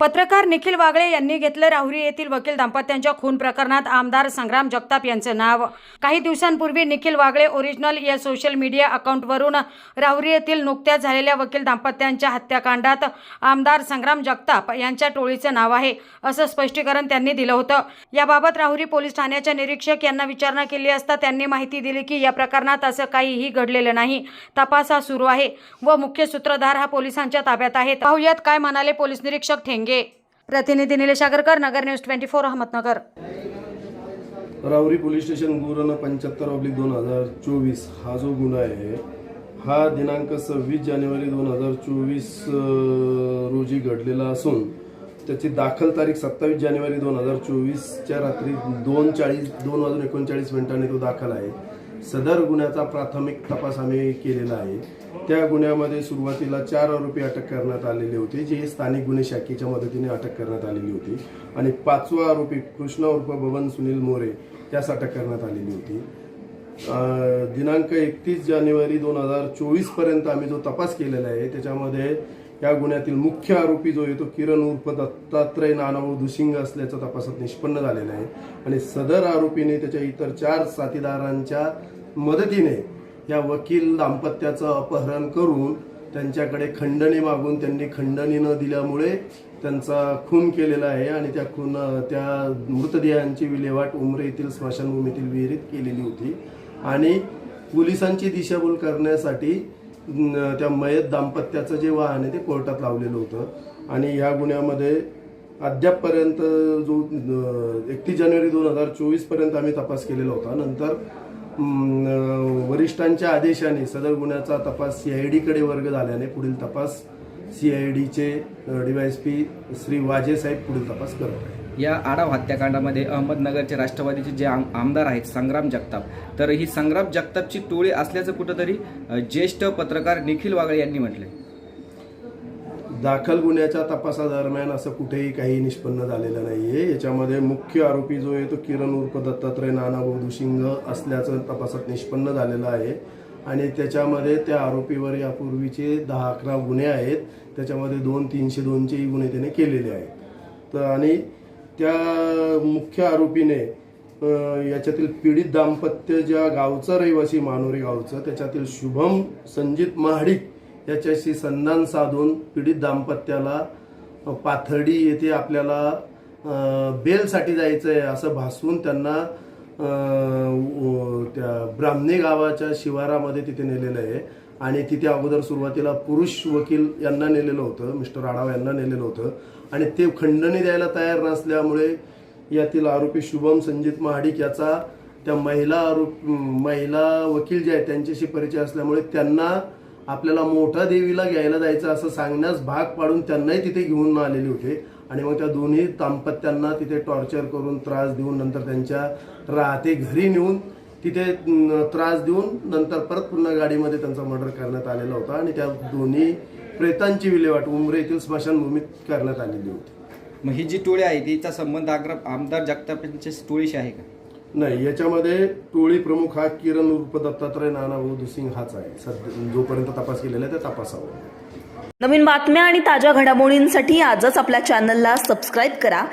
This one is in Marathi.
पत्रकार निखिल वागळे यांनी घेतलं राहुरी येथील वकील दाम्पत्यांच्या खून प्रकरणात आमदार संग्राम जगताप यांचं नाव. काही दिवसांपूर्वी निखिल वागळे ओरिजिनल या सोशल मीडिया अकाउंटवरून राहुरी येथील नुकत्याच झालेल्या वकील दाम्पत्यांच्या हत्याकांडात आमदार संग्राम जगताप यांच्या टोळीचं नाव आहे असं स्पष्टीकरण त्यांनी दिलं होतं. याबाबत राहुरी पोलीस ठाण्याच्या निरीक्षक यांना विचारणा केली असता त्यांनी माहिती दिली की या प्रकरणात असं काहीही घडलेलं नाही. तपास हा सुरू आहे व मुख्य सूत्रधार हा पोलिसांच्या ताब्यात आहे. पाहुयात काय म्हणाले पोलीस निरीक्षक ठेंग. प्रतिनिधी Nilesh Agarkar Nagar news twenty four Ahmednagar. रावरी पोलीस स्टेशन गुरण पंच्याहत्तर ऑब्लिक दोन हजार चोवीस हा जो गुन्हा आहे हा दिनांक सव्वीस जानेवारी दोन हजार चोवीस रोजी घडलेला असून त्याची दाखल तारीख सत्तावीस जानेवारी दोन हजार चोवीसच्या रात्री दोन चाळीस दोन वाजून एकोणचाळीस मिनिटांनी तो दाखल आहे. सदर गुन्ह्याचा प्राथमिक तपास आम्ही केलेला आहे. त्या गुन्ह्यामध्ये सुरुवातीला चार आरोपी अटक करण्यात आलेले होते जे स्थानिक गुन्हे शाखेच्या मदतीने अटक करण्यात आलेली होती. आणि पाचवा आरोपी कृष्ण उर्फ बबन सुनील मोरे त्यास अटक करण्यात आलेली होती. दिनांक एकतीस जानेवारी दोन हजार चोवीसपर्यंत आम्ही जो तपास केलेला आहे त्याच्यामध्ये या गुन्ह्यातील मुख्य आरोपी जो आहे तो किरण उर्फ दत्तात्रय नानाभाऊ दुसिंग असल्याचं तपासात निष्पन्न झालेलं आहे. आणि सदर आरोपीने त्याच्या इतर चार साथीदारांच्या मदतीने या वकील दाम्पत्याचं अपहरण करून त्यांच्याकडे खंडणी मागून त्यांनी खंडणी न दिल्यामुळे त्यांचा खून केलेला आहे आणि त्या खून त्या मृतदेहांची विल्हेवाट उमरे येथील स्मशानभूमीतील विहिरीत केलेली होती. आणि पोलिसांची दिशाभूल करण्यासाठी त्या मयत दाम्पत्याचं जे वाहन आहे ते कोर्टात लावलेलं होतं. आणि ह्या गुन्ह्यामध्ये अद्यापपर्यंत जो एकतीस जानेवारी दोन हजार चोवीसपर्यंत आम्ही तपास केलेला होता. नंतर वरिष्ठांच्या आदेशाने सदर गुन्ह्याचा तपास सी आय डीकडे वर्ग झाल्याने पुढील तपास सी आय डीचे D Y S P Shri Waje साहेब पुढील तपास करत आहे या आडाव हत्याकांडामध्ये अहमदनगरचे राष्ट्रवादीचे जे आम- आमदार आहेत संग्राम जगताप. तर ही संग्राम जगतापची टोळी असल्याचं कुठंतरी ज्येष्ठ पत्रकार निखिल वागळे यांनी म्हटलंय. दाखल गुन्ह्याच्या तपासादरम्यान असं कुठेही काही निष्पन्न झालेलं नाही आहे याच्यामध्ये मुख्य आरोपी जो आहे तो किरण उर्फ दत्तात्रय नानाभाऊ दुशिंग असल्याचं तपासात निष्पन्न झालेलं आहे. आणि त्याच्यामध्ये त्या आरोपीवर यापूर्वीचे दहा अकरा गुन्हे आहेत. त्याच्यामध्ये दोन तीनशे दोनचेही गुन्हे त्याने केलेले आहेत. तर आणि त्या मुख्य आरोपीने याच्यातील पीडित दाम्पत्य ज्या गावचं रहिवासी मानोरी गावचं त्याच्यातील शुभम संजित महाडिक याच्याशी संधान साधून पीडित दाम्पत्याला पाथर्डी येथे आपल्याला बेलसाठी जायचं आहे असं भासवून त्यांना त्या ब्राह्मणे गावाच्या शिवारामध्ये तिथे नेलेलं आहे. आणि तिथे अगोदर सुरुवातीला पुरुष वकील यांना नेलेलं होतं मिस्टर आढाव यांना नेलेलं होतं. आणि ते खंडणी द्यायला तयार नसल्यामुळे यातील आरोपी शुभम संजित महाडिक याचा त्या महिला आरोप महिला वकील जे आहेत त्यांच्याशी परिचय असल्यामुळे त्यांना आपल्याला मोठा देवीला घ्यायला जायचं असं सांगण्यास भाग पाडून त्यांनाही तिथे घेऊन आलेले होते. आणि मग त्या दोन्ही दाम्पत्यांना तिथे टॉर्चर करून त्रास देऊन नंतर त्यांच्या राहते घरी नेऊन तिथे त्रास देऊन नंतर परत पुन्हा गाडीमध्ये त्यांचा मर्डर करण्यात आलेला होता आणि त्या दोन्ही प्रेतांची विल्हेवाट उमरे येथील स्मशानभूमीत करण्यात आलेली होती. मग ही जी टोळी आहे तिचा संबंध आग्रा आमदार जगताप यांच्या टोळीशी आहे का? नाही याच्यामध्ये टोळी प्रमुख हा किरण उर्फ दत्तात्रय नानाभाऊ दुसिंग हाच आहे. सध्या जोपर्यंत तपास केलेला आहे त्या तपासावर नवीन बातम्या आणि ताज्या घडामोडींसाठी आजच आपल्या चॅनलला सबस्क्राईब करा.